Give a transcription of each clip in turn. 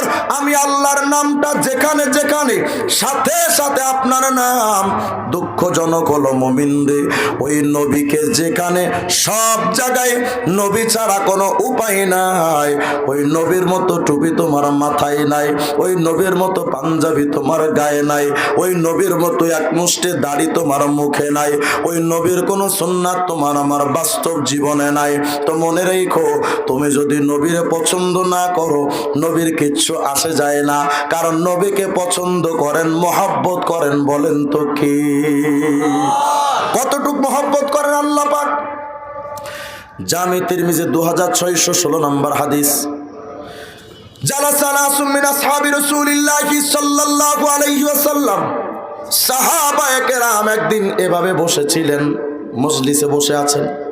পর আমি আল্লাহর নামটা যেখানে যেখানে, সাথে সাথে আপনার নাম। দুঃখজনক হলো মুমিন্দে ওই নবীকে যেখানে, সব জায়গায় নবী ছাড়া কোনো উপায় নাই। ওই নবীর মতো টুপি তোমার মাথায় নাই, ওই নবীর মতো পাঞ্জাবি তোমার গায়ে নাই, ওই নবীর মতো এক মুষ্টি দাড়ি তোমার মুখে নাই, ওই নবীর কোনো সুন্নাত তোমার আমার বাস্তব জীবনে নাই। তো মনে রেখো, তুমি যদি নবীর পছন্দ না করো, নবীর কিচ্ছু আসে যায় না। কারণ নবীকে পছন্দ করেন, মহাব্বত করেন বলেন তো কি? কতটুক মহাব্বত করেন আল্লাহ পাক? জামি তিরমিজে দু হাজার ছয়শো ষোলো নম্বর হাদিস। সাহাবি একদিন এভাবে বসেছিলেন, মজলিসে বসে আছেন।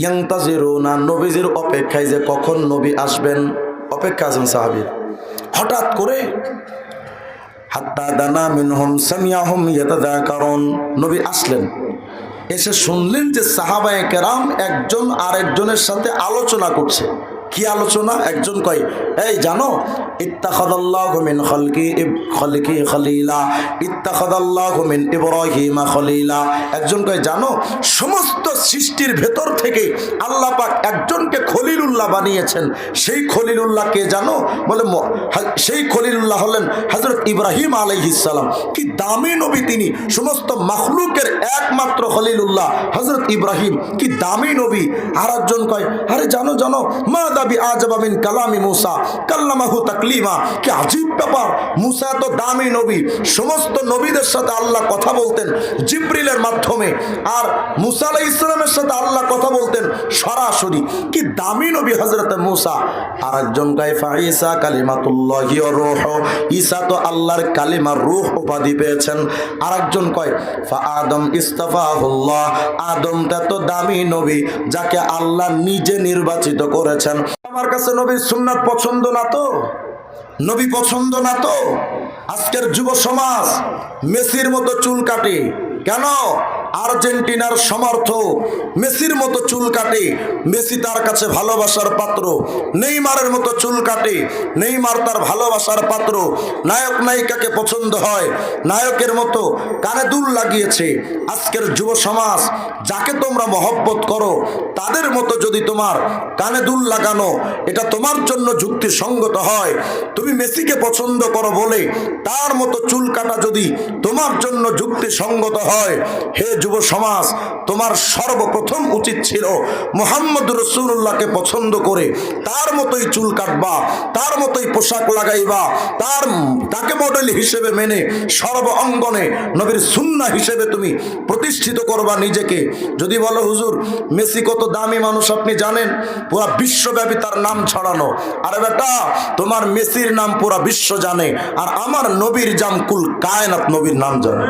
ইয়াংতাজিরুনা নবীজির অপেক্ষায় যে কখন নবী আসবেন, অপেক্ষা আছেন সাহাবির। হঠাৎ করে হাত্তা দানা মিনহুম সামিয়াহুম কারণ নবী আসলেন। এসে শুনলেন যে সাহাবায়ে কেরাম একজন আরেকজনের সাথে আলোচনা করছে। কি আলোচনা? একজন কয়, এই জানো একজন কয়, জানো, সমস্ত সৃষ্টির ভেতর থেকে আল্লাহ পাক একজনকে খলিলুল্লাহ বানিয়েছেন। সেই খলিলুল্লাহ কে জানো? বলে সেই খলিলুল্লাহ হলেন হযরত ইব্রাহিম আলাইহিস সালাম। কি দামি নবী তিনি, সমস্ত মাখলুকের একমাত্র খলিলুল্লাহ হযরত ইব্রাহিম। কি দামি নবী। আর একজন কয়, আরে জানো জানো, মা সমস্ত নবীদের সাথে আল্লাহ কথা বলতেন মাধ্যমে, আর মুসা ইসলামের সাথে আল্লাহ কথা বলতেন সরাসরি। কি নবী হজরত মুসা। আর একজন তো আল্লাহর কালিমার রূহ উপাধি পেয়েছেন। আর একজন কয় আদম ইস্তাফাহুল্লাহ। তো দামি নবী, যাকে আল্লাহ নিজে নির্বাচিত করেছেন। আমার কাছে নবীর সুন্নাত পছন্দ না তো? নবী পছন্দ না তো? আজকের যুব সমাজ, মেসির মতো চুল কাটে। কেন? আর্জেন্টিনার সমর্থক মেসির মতো চুল কাটে, মেসি তার কাছে ভালোবাসার পাত্র, নেইমারের মতো চুল কাটে, নেইমার তার ভালোবাসার পাত্র। নায়ক নায়িকাকে পছন্দ হয়, নায়কের মতো কানে দুল লাগিয়েছে। আজকের যুব সমাজ, যাকে তোমরা মহব্বত করো, তাদের মতো যদি তোমার কানে দুল লাগানো, এটা তোমার জন্য যুক্তিসঙ্গত হয়। তুমি মেসিকে পছন্দ করো বলে তার মতো চুল কাটা যদি তোমার জন্য যুক্তিসঙ্গত হয়, হে যুব সমাজ, তোমার সর্বপ্রথম উচিত ছিল মোহাম্মদ রসুল্লাহকে পছন্দ করে, তার মতোই চুল কাটবা, তার মতোই পোশাক লাগাইবা, তার তাকে মডেল হিসেবে মেনে, সর্ব অঙ্গনে নবীর সুন্না হিসেবে তুমি প্রতিষ্ঠিত করবা নিজেকে। যদি বলো, হুজুর, মেসি কত দামি মানুষ আপনি জানেন? পুরা বিশ্বব্যাপী তার নাম ছড়ানো। আরে বেটা, তোমার মেসির নাম পুরা বিশ্ব জানে, আর আমার নবীর জাম কুল কায়নাত নবীর নাম জানে।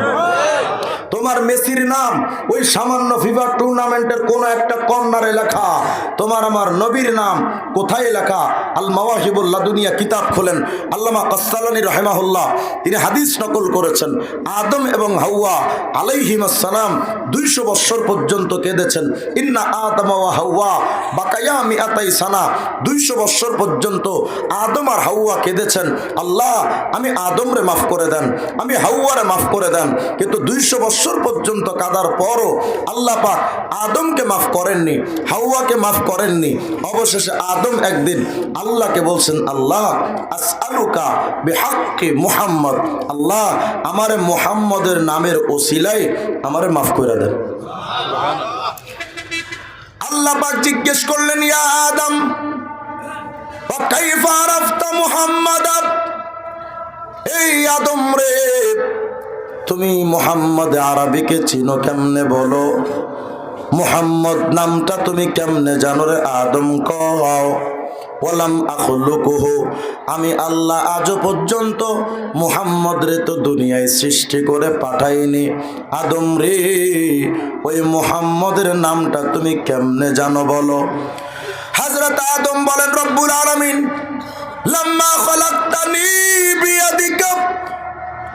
তোমার মেসির নাম ওই সামান্য ফিফা টুর্নামেন্টের কোন একটা কর্নারে লেখা। তোমার আমার নবীর নাম কোথায় লেখা? আল মাওয়াহিবুল্লাহ দুনিয়া কিতাব খোলেন আল্লামা কাসালানি রহেমাহুল্লাহ। তিনি হাদিস নকল করেছেন। আদম এবং হাউয়া আলাইহিম আসসালাম দুইশো বৎসর পর্যন্ত কেঁদেছেন। ইন্না আদম হাওয়া বাকায়া মিআতাই সানা। দুইশো বৎসর পর্যন্ত আদম আর হাউয়া কেঁদেছেন। আল্লাহ, আমি আদমরে মাফ করে দেন। আমি হাউয়ারে মাফ করে দেন। কিন্তু দুইশো বৎসর বৎসর পর্যন্ত কাদার পরও আল্লাহ পাক আদমকে মাফ করেননি, হাওয়াকে মাফ করেননি। অবশেষে আদম একদিন আল্লাহকে বলছেন, আল্লাহ, আসআলুকা বেহাক্কে মুহাম্মদ। আল্লাহ, আমারে মুহাম্মদের নামের ওসিলাই আমারে মাফ করে দেন। আল্লাহ পাক জিজ্ঞেস করলেন, ইয়া আদম কাইফা আরাফতা মুহাম্মাদ এই আদম রে তুমি মোহাম্মদ আরবিকে চিনো কেমনে বলো? মোহাম্মদ নামটা তুমি কেমনে জানো রে আদম কও? ওলাম আখলুকুহু, আমি আল্লাহ আজও পর্যন্ত মুহাম্মদ রে তো দুনিয়ায় সৃষ্টি করে পাঠাইনি। আদম রে, ওই মুহাম্মদের নামটা তুমি কেমনে জানো বলো? হযরত আদম বলেন, রব্বুল আলামিন, লাম্মা খলাকতানি বিয়াদিকা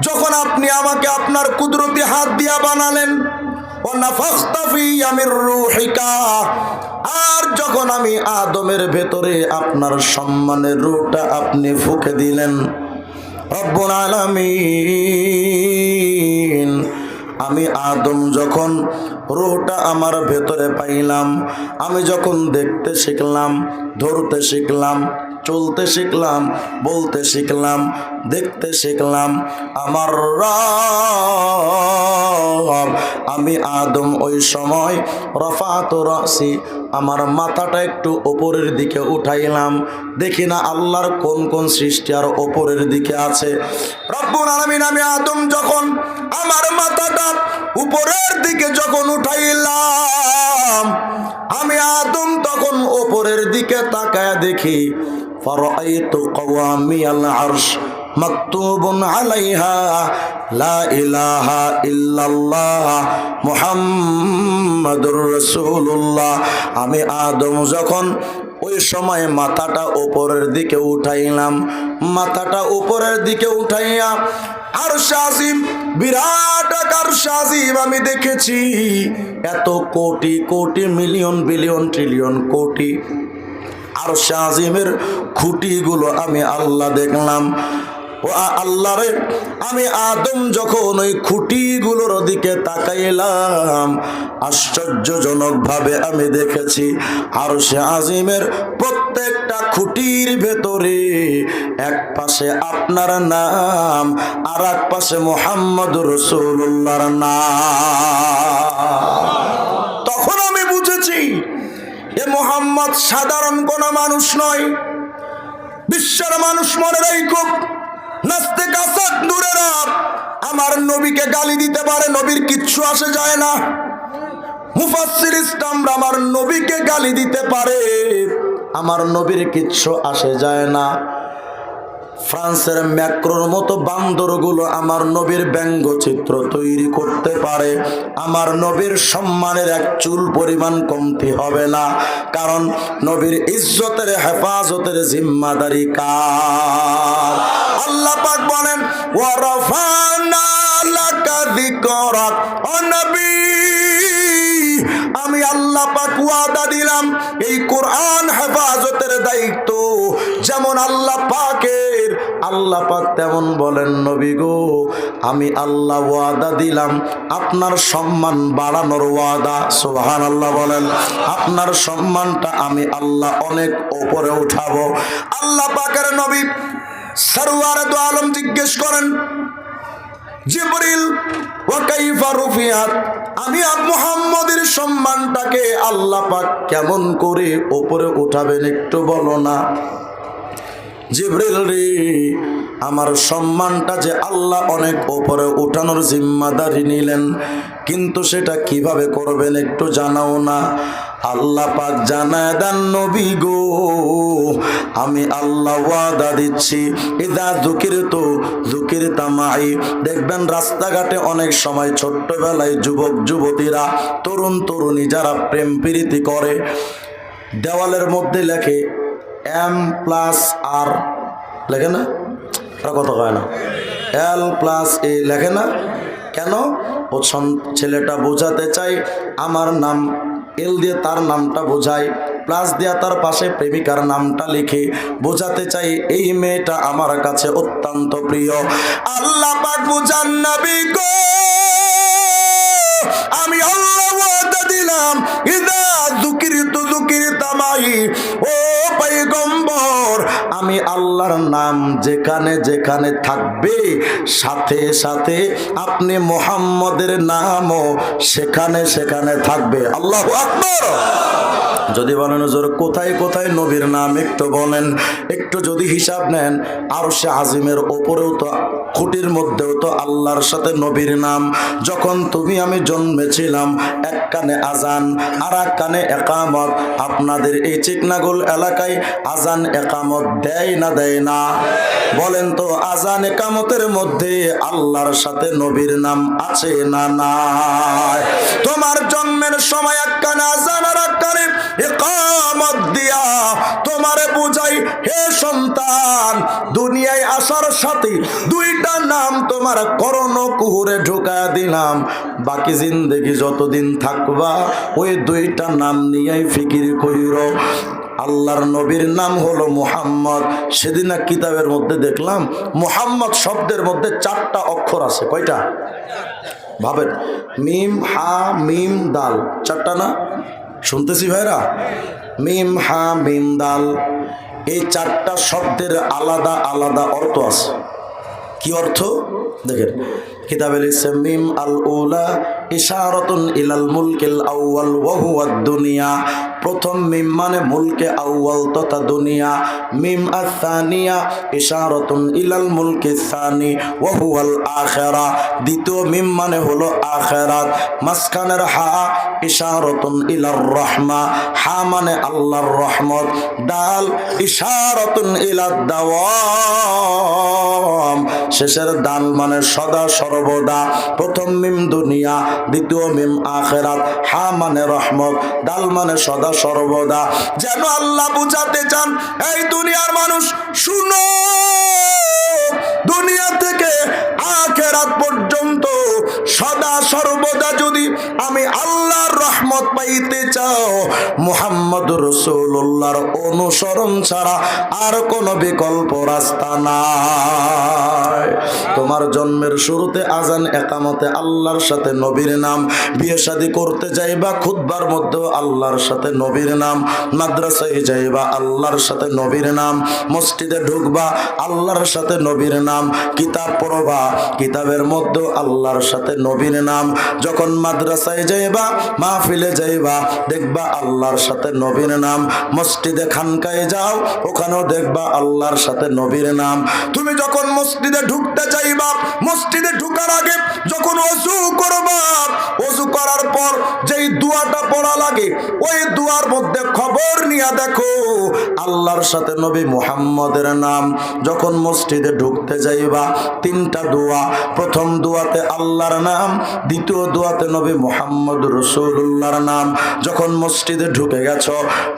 যখন আপনি আমাকে আপনার কুদরতি হাত দিয়া বানালেন ও নাফাখতা ফি আমির রূহিকা আর যখন আমি আদমের ভেতরে আপনার সম্মানের রুটা আপনি ফুকে দিলেন, রব্বুল আলামিন আমি আদম যখন রুহটা আমার ভেতরে পাইলাম, আমি যখন দেখতে শিখলাম, ধরতে শিখলাম চলতে শিখলাম, বলতে শিখলাম, দেখতে শিখলাম। আমার রব, আমি আদম ওই সময় রফাত রাসি আমার মাথাটা একটু ওপরের দিকে উঠাইলাম। দেখি না আল্লাহর কোন কোন সৃষ্টি আর ওপরের দিকে আছে। রব্বুল আলামিন, আমি আদম যখন আমার মাথাটা উপরের দিকে যখন উঠাইলাম, আমি আদম তখন ওপরের দিকে তাকায় দেখি فرأيت قوامي العرش مكتوب عليها لا إله إلا الله محمد رسول الله আমি আদম যখন ওই সময় মাথাটা উপরের দিকে উঠাইলাম মাথাটা উপরের দিকে উঠাইয়া আর শাজিম বিরাট আকার শাজিম আমি দেখেছি এত crore crore million billion trillion কোটি আর শাহিমের খুঁটিগুলো আমি আল্লাহ দেখলাম। ও আল্লাহ রে, আমি আদম যখন ওই খুঁটিগুলোর দিকে তাকাইলাম আশ্চর্যজনক ভাবে আমি দেখেছি, আর সে আজিমের প্রত্যেকটা খুঁটির ভেতরে এক পাশে আপনার নাম, আর এক পাশে মোহাম্মদ রসুল্লাহর নাম তখন আমি বুঝেছি এ মোহাম্মদ সাধারণ কোন মানুষ নয়। বিশ্বের মানুষ মনে কাসাদ দূরেরা আমার নবীকে গালি দিতে পারে, নবীর কিচ্ছু আসে যায় না। মুফাসির ইসলামরা আমার নবীকে গালি দিতে পারে, আমার নবীর কিচ্ছু আসে যায় না। ফ্রান্সের ম্যাক্রোর মতো বান্দরগুলো আমার নবীর ব্যঙ্গচিত্র তৈরি করতে পারে। আমার নবীর সম্মানের এক চুল পরিমাণ কমতি হবে না, কারণ নবীর ইজ্জতের হেফাজতের জিম্মাদারি কার? আল্লাহ পাক বলেন ওয়ারাফানা আমি আল্লাহ পাক ওয়াদা দিলাম, এই কোরআন হেফাজতের দায়িত্ব যেমন আল্লাহ পাকের আল্লাহ পাক তেমন বলেন, নবী গো, আমি আল্লাহ ওয়াদা দিলাম, আপনার সম্মান বাড়ানোর ওয়াদা। সুবহান আল্লাহ বলেন, আপনার সম্মানটা আমি আল্লাহ অনেক ওপরে উঠাবো। আল্লাহ পাকের নবী সরওয়ার দু আলম জিজ্ঞেস করেন, জিবরিল ওয়াকাইফা রুফিয়াত, আমি মুহাম্মদের সম্মানটাকে আল্লাহ পাক কেমন করে উপরে উঠাবেন একটু বলো না? রে, আমার সম্মানটা যে আল্লাহ অনেক ওপরে উঠানোর জিম্মাদারি নিলেন, কিন্তু সেটা কীভাবে করবেন একটু জানাও না। আল্লাহ পাক জানায় দেন, নবী গো, আমি আল্লাহ ওয়াদা দিচ্ছি। ইদা দুকির তো দুকির তামাই দেখবেন রাস্তাঘাটে অনেক সময় ছোট্টবেলায় যুবক, যুবতীরা, তরুণ, তরুণী যারা প্রেম প্রীতি করে, দেওয়ালের মধ্যে লেখে এম প্লাস আর লেখে না? ওরা কথা না? এল প্লাস এ লেখে না? কেন? ও ছেলেটা বোঝাতে চাই, আমার নাম এল দিয়ে তার নামটা বোঝায় প্লাস দিয়া তার পাশে প্রেমিকার নামটা লিখে বোঝাতে চাই, এই মেয়েটা আমার কাছে অত্যন্ত প্রিয়। আল্লাহ পাক বুঝান নবী আমি আল্লাহ দিলাম আল্লাহর নাম যেখানে যেখানে থাকবে, সাথে সাথে আপনি মোহাম্মদের নামও সেখানে সেখানে থাকবে। আল্লাহ আকবর। যদি বলেন, হুজুর, কোথায় কোথায় নবীর নাম একটু বলেন, একটু যদি হিসাব নেন আর সে আজিমের ওপরেও তো, খুঁটির মধ্যেও তো আল্লাহর সাথে নবীর নাম। যখন তুমি আমি জন্মেছিলাম, এক কানে আজান আর এক কানে একামত। আপনাদের এই চিকনাগুল এলাকায় আজান একামত দেয় না দেয় না। বলেন তো, আজান কামতের মধ্যে আল্লাহর সাথে নবীর নাম আছে না না তোমার জন্মের সময় এক কানে আজান আর দিয়া তোমারে হে সন্তান, দুনিয়ায় আসার সাথে দুইটা নাম তোমার করণ কুহুরে বাকি যতদিন থাকবা, ওই দুইটা নাম আল্লাহর নবীর নাম হলো মুহাম্মদ। সেদিন এক কিতাবের মধ্যে দেখলাম, মুহাম্মদ শব্দের মধ্যে চারটা অক্ষর আছে। কয়টা? ভাবেন। মিম, হা, মিম, দাল। চারটা না? শুনতেছি ভাইরা? মিম, হা, মিম, দাল, এই চারটা শব্দের আলাদা আলাদা অর্থ আছে। কি অর্থ? দেখেন ইলাল আউয়াল দুনিয়া। প্রথম মানে মুলকে আউয়াল তথা দুনিয়া। মিম ইলাল মুলকি সানি আখিরা। দ্বিতীয় মিম মানে হলো আখিরাত। মাসখানের হা ইশারাতুন ইলার রহমা। হা মানে আল্লাহর রহমত। ডাল ইশারাতুন ইলাদ শেষের দান মানে সদা সর্বদা। প্রথম মিম দুনিয়া, দ্বিতীয় মিম আখেরাত। হা মানে রহমত, ডাল মানে সদা সর্বদা। যেন আল্লাহ বুঝাতে চান, এই দুনিয়ার মানুষ, শুনো, দুনিয়া থেকে আখেরাত পর্যন্ত সদা সর্বদা যদি আমি আল্লাহর রহমত পাইতে চাও মুহাম্মদ রসুল্লাহর অনুসরণ ছাড়া আর কোনো বিকল্প রাস্তা নাই। তোমার জন্মের শুরুতে আজান একামতে আল্লাহর সাথে নবীর নাম, বিয়ে শাদী করতে যাইবা খুদবার মধ্যেও আল্লাহর সাথে নবীর নাম, মাদ্রাসায় যাইবা, আল্লাহর সাথে নবীর নাম, মসজিদে ঢুকবা, আল্লাহর সাথে নবীর নাম, কিতাব পড়বা, কিতাবের মধ্যেও আল্লাহর সাথে নবীর নাম, যখন মাদ্রাসায় যাইবা, মাহফিলে যাইবা, দেখবা আল্লাহর সাথে নবীর নাম, মসজিদে খানকায় যাও, ওখানেও দেখবা আল্লাহর সাথে নবীর নাম। তুমি যখন মসজিদে ঢুকতে চাইবা মসজিদে ঢুকার আগে যখন অজু করবা অজু করার পর যেই দুয়াটা পড়া লাগে, ওই দুয়ার মধ্যে খবর নিয়ে দেখো, আল্লাহর সাথে নবী মুহাম্মদের নাম যখন মসজিদে ঢুকতে যাইবা, তিনটা দোয়া, প্রথম দোয়াতে আল্লাহর নাম, দ্বিতীয় দোয়াতে নবী মুহাম্মদ রসুল্লাহর নাম। যখন মসজিদে ঢুকে গেছ,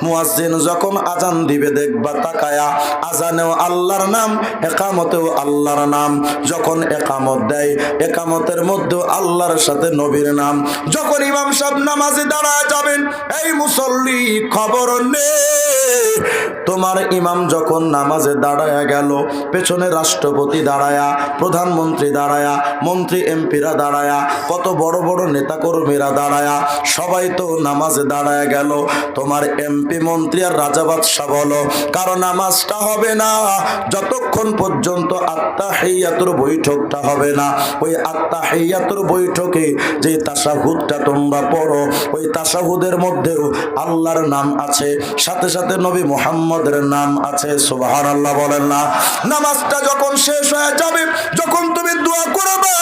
মুয়াজ্জিন যখন আজান দিবে দেখবা, তাকায়া আজানেও আল্লাহর নাম, একামতেও আল্লাহর নাম। যখন একামত দেয়, একামতের মধ্যে আল্লাহর সাথে নবীর নাম। যখন ইমাম সাহেব নামাজে দাঁড়ায় যাবেন, এই মুসল্লি, খবর নে। তোমার ইমাম যখন নামাজে দাঁড়ায়া গেল, পেছনে রাষ্ট্রপতি দাঁড়ায়া, প্রধানমন্ত্রী দাঁড়ায়া, মন্ত্রী, এমপিরা দাঁড়ায়া, কত বড় বড় নেতাকর্মীরা দাঁড়ায়া, সবাই তো নামাজে দাঁড়ায়া গেল। তোমার এমপি, মন্ত্রী আর রাজা বাদশাহ বলো, কারও নামাজটা হবে না। যতক্ষণ পর্যন্ত আত্মা হেয়াতুর বৈঠকটা হবে না। ওই আত্মা হেয়াতুর বৈঠকে যে তাসাহুদটা তোমরা পড়ো, ওই তাসাহুদের মধ্যেও আল্লাহর নাম আছে। সাথে সাথে নবী মোহাম্মদের নাম আছে সুবাহান আল্লাহ বলেন না। নামাজটা যখন শেষ হয়ে যাবে, যখন তুমি দোয়া করবে,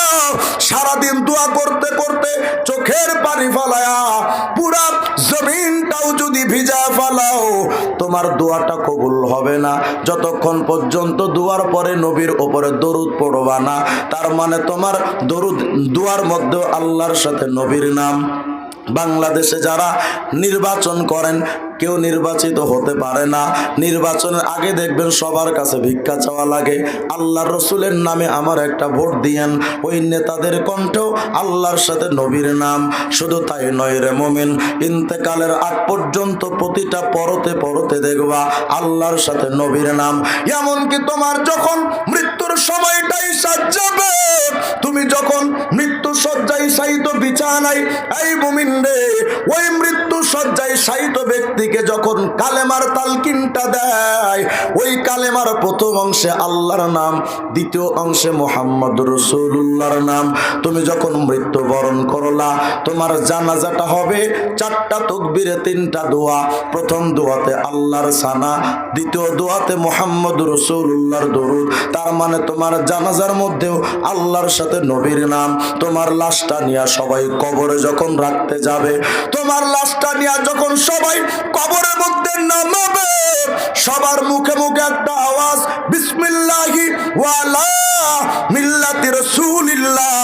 সারাদিন দোয়া করতে করতে চোখের পানি ফালায়া পুরা জমিনটাও যদি ভিজা ফালাও, তোমার দোয়াটা কবুল হবে না। যতক্ষণ পর্যন্ত দোয়ার পরে নবীর ওপরে দরুদ পড়বা না, তার মানে তোমার দরুদ, দোয়ার মধ্যে আল্লাহর সাথে নবীর নাম। বাংলাদেশে যারা নির্বাচন করেন, কেউ নির্বাচিত হতে পারে না। নির্বাচনের আগে দেখবেন সবার কাছে ভিক্ষা চাওয়া লাগে। আল্লাহর রসুলের নামে আমার একটা ভোট দিয়েন। ওই নেতাদের কণ্ঠেও আল্লাহর সাথে নবীর নাম। শুধু তাই নয় রে মমিন, ইন্তেকালের আগ পর্যন্ত প্রতিটা পরতে পরতে দেখবা আল্লাহর সাথে নবীর নাম। এমনকি তোমার যখন মৃত্যুর সময়টাই সাজাবে তুমি যখন মৃত্যু সজ্জায় সাহিত বিছানায়, এই ওই মৃত্যু সজ্জায় সাহিত ব্যক্তিকে যখন কালেমার তালকিনটা দেয়, ওই কালেমার প্রথম অংশে আল্লাহর নাম, দ্বিতীয় অংশে মোহাম্মদ রসুল্লাহর নাম। তুমি যখন মৃত্যুবরণ করলা, তোমার জানাজাটা হবে চারটা তকবিরে, তিনটা দোয়া। প্রথম দোয়াতে আল্লাহর সানা, দ্বিতীয় দোয়াতে মোহাম্মদ রসুল্লাহর দরুদ। তার মানে তোমার জানাজার মধ্যেও আল্লাহর সাথে নবীর নাম, তোমার লাশটা নিয়ে সবাই কবরে যখন রাখতে যাবে, তোমার লাশটা নিয়ে যখন সবাই কবরের মধ্যে নামাবে, সবার মুখে মুখে একটা আওয়াজ, বিসমিল্লাহি ওয়ালা মিল্লাতি রাসূলিল্লাহ।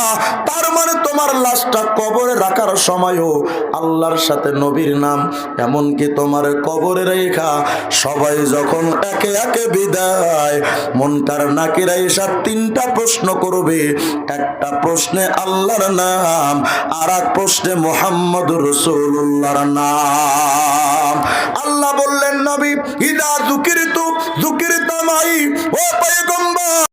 তোমার লাশটা কবরে রাখার সময়ও আল্লাহর সাথে নবীর নাম, এমনকি তোমার কবরে রেখা, সবাই যখন একে একে বিদায় মনকার নাকিরা এসব তিনটা প্রশ্ন করবে। একটা প্রশ্নে আল্লাহর নাম আর এক প্রশ্নে মোহাম্মদ রসুল্লাহর নাম। আল্লাহ বললেন, নবী, ইদা জুকির তু জুকির তামাই ও